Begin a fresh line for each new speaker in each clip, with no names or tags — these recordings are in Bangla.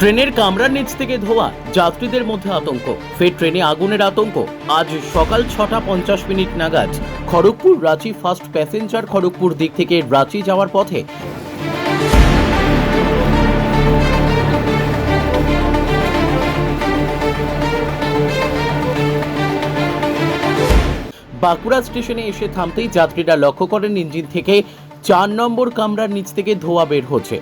ট্রেনের কামরার নিচ থেকে ধোয়া, যাত্রীদের মধ্যে আতঙ্ক। ফের ট্রেনে আগুনের আতঙ্ক। আজ সকাল ছটা পঞ্চাশ মিনিট নাগাদ খড়গপুর রাঁচি ফার্স্ট প্যাসেঞ্জার খড়গপুর দিক থেকে রাঁচি যাওয়ার পথে। বাঁকুড়া স্টেশনে এসে থামতেই যাত্রীরা লক্ষ্য করেন ইঞ্জিন থেকে চার নম্বর কামরার নিচ থেকে ধোয়া বের হচ্ছে।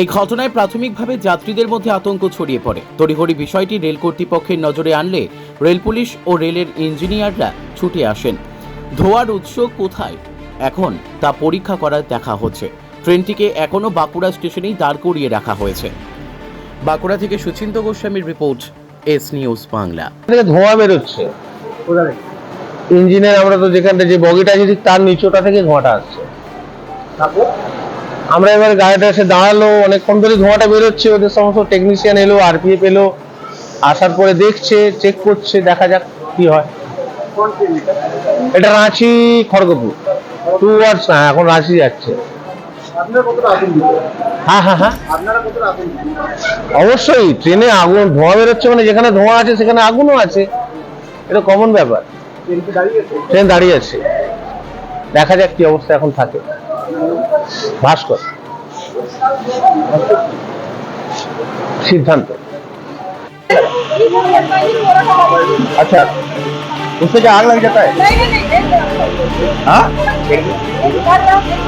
এই ঘটনায় প্রাথমিকভাবে যাত্রীদের মধ্যে আতঙ্ক ছড়িয়ে পড়ে। তড়িঘড়ি বিষয়টি রেল কর্তৃপক্ষের নজরে আনলে রেল পুলিশ ও রেলের ইঞ্জিনিয়াররা ছুটে আসেন। ধোঁয়ার উৎস কোথায়? এখন তা পরীক্ষা করার দেখা হচ্ছে। ট্রেনটিকে এখনও বাঁকুড়া স্টেশনেই দাঁড় করিয়ে রাখা হয়েছে। বাঁকুড়া থেকে সুচিন্ত গোস্বামীর রিপোর্ট এস নিউজ বাংলা।
ধোঁয়া বেরোচ্ছে। ইঞ্জিনের আমরা তো যেখানটা যে বগিটা যদি তার নিচোটা থেকে ধোঁয়াটা আসছে। আমরা এবার গাড়িটা এসে দাঁড়াল অনেকক্ষণ ধরে ধোঁয়াটা বেরোচ্ছে ওদের সমস্ত টেকনিশিয়ান এলো আরপিএফ এলো আসার পরে দেখছে চেক করছে দেখা যাক কি হয়। এটা রাঁচি খড়গপুর। টু ওয়ার্ডস না এখন রাঁচি যাচ্ছে। হ্যাঁ হ্যাঁ হ্যাঁ। অবশ্যই ট্রেনে আগুন ধোঁয়া বেরোচ্ছে মানে যেখানে ধোঁয়া আছে সেখানে আগুনও আছে। এটা কমন ব্যাপার। ট্রেন দাঁড়িয়ে আছে। দেখা যাক কি অবস্থা এখন থাকে। ভাস্কর সিদ্ধান্ত
अच्छा उससे क्या आग लग जाता है
नहीं नहीं नहीं
हाँ
नहीं